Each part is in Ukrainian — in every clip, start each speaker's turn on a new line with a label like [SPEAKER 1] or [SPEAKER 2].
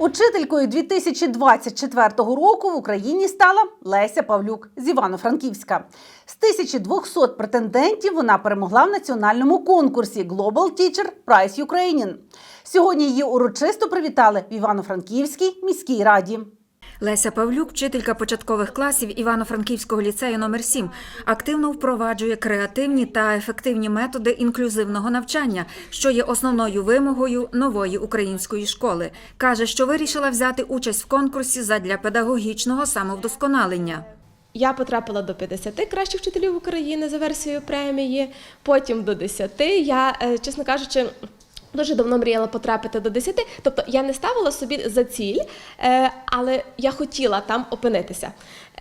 [SPEAKER 1] Учителькою 2024 року в Україні стала Леся Павлюк з Івано-Франківська. З 1200 претендентів вона перемогла в національному конкурсі Global Teacher Prize Ukrainian. Сьогодні її урочисто привітали в Івано-Франківській міській раді.
[SPEAKER 2] Леся Павлюк, вчителька початкових класів Івано-Франківського ліцею номер 7 активно впроваджує креативні та ефективні методи інклюзивного навчання, що є основною вимогою нової української школи. Каже, що вирішила взяти участь в конкурсі задля педагогічного самовдосконалення.
[SPEAKER 3] Я потрапила до 50 кращих вчителів України за версією премії, потім до 10. Я, е, чесно кажучи, дуже давно мріяла потрапити до 10. Тобто я не ставила собі за ціль, е, але я хотіла там опинитися.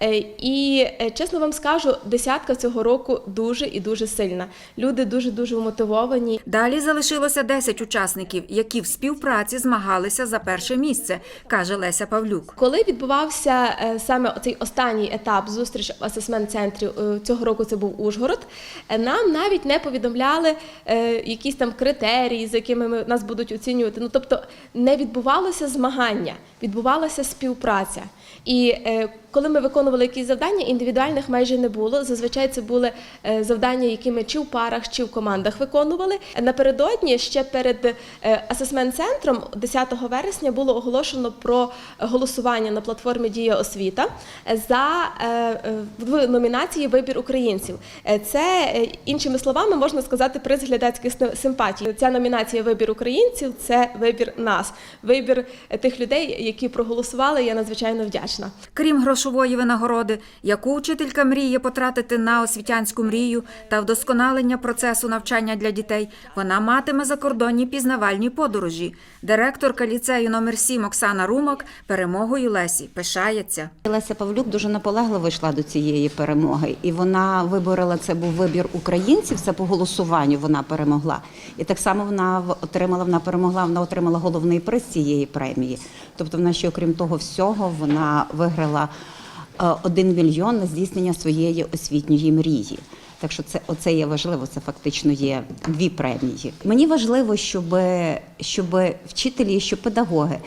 [SPEAKER 3] Е, І е, чесно вам скажу, десятка цього року дуже і дуже сильна. Люди дуже дуже мотивовані.
[SPEAKER 2] Далі залишилося 10 учасників, які в співпраці змагалися за перше місце, каже Леся Павлюк.
[SPEAKER 3] Коли відбувався саме цей останній етап зустріч в асесмент-центрі е, цього року, це був Ужгород. Нам навіть не повідомляли якісь там критерії, з якими нас будуть оцінювати. Ну тобто не відбувалося змагання, відбувалася співпраця. І е, коли ми виконували якісь завдання, індивідуальних майже не було. Зазвичай це були е, завдання, які ми чи в парах, чи в командах виконували. Напередодні ще перед е, асесмент-центром 10 вересня було оголошено про голосування на платформі Дія освіта за е, е, в номінації Вибір українців. Е, Це е, іншими словами можна сказати приз глядацьких симпатій. Ця номінація Вибір українців це вибір нас, вибір е, тих людей, які проголосували. Я надзвичайно вдячна.
[SPEAKER 2] Крім грошової винагороди, яку учителька мріє потратити на освітянську мрію та вдосконалення процесу навчання для дітей, вона матиме закордонні пізнавальні подорожі. Директорка ліцею номер 7 Оксана Румак перемогою Лесі пишається.
[SPEAKER 4] Леся Павлюк дуже наполегливо йшла до цієї перемоги, і вона виборола це був вибір українців. Це по голосуванню вона перемогла. І так само вона в- отримала, вона перемогла, вона отримала головний приз цієї премії. Тобто, вона ще окрім того всього, вона виграла е, один мільйон на здійснення своєї освітньої мрії. Так що це оце є важливо. Це фактично є дві премії. Мені важливо, щоб, щоб вчителі, щоб педагоги.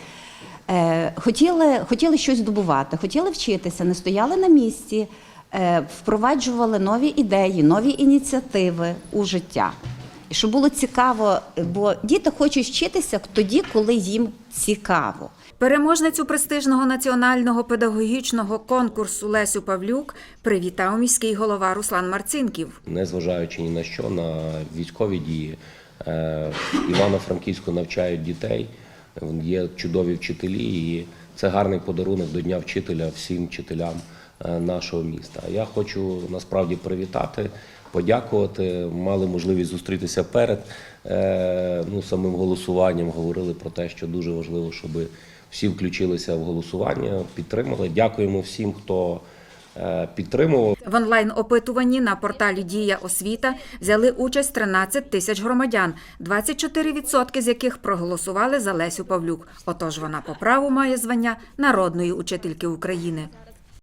[SPEAKER 4] Е, хотіли, хотіли щось здобувати, хотіли вчитися, не стояли на місці, е, впроваджували нові ідеї, нові ініціативи у життя. І щоб було цікаво, бо діти хочуть вчитися тоді, коли їм цікаво.
[SPEAKER 2] Переможницю престижного національного педагогічного конкурсу Лесю Павлюк привітав міський голова Руслан Марцинків.
[SPEAKER 5] незважаючи ні на що, на військові дії. Е, Івано-Франківську навчають дітей, є чудові вчителі, і це гарний подарунок до Дня вчителя всім вчителям нашого міста. Я хочу насправді привітати, подякувати. Мали можливість зустрітися перед е, ну, самим голосуванням. Говорили про те, що дуже важливо, щоб всі включилися в голосування, підтримали. Дякуємо всім, хто е, підтримував.
[SPEAKER 2] В онлайн-опитуванні на порталі Дія освіта взяли участь 13 тисяч громадян, 24% з яких проголосували за Лесю Павлюк. Отож вона по праву має звання народної учительки України.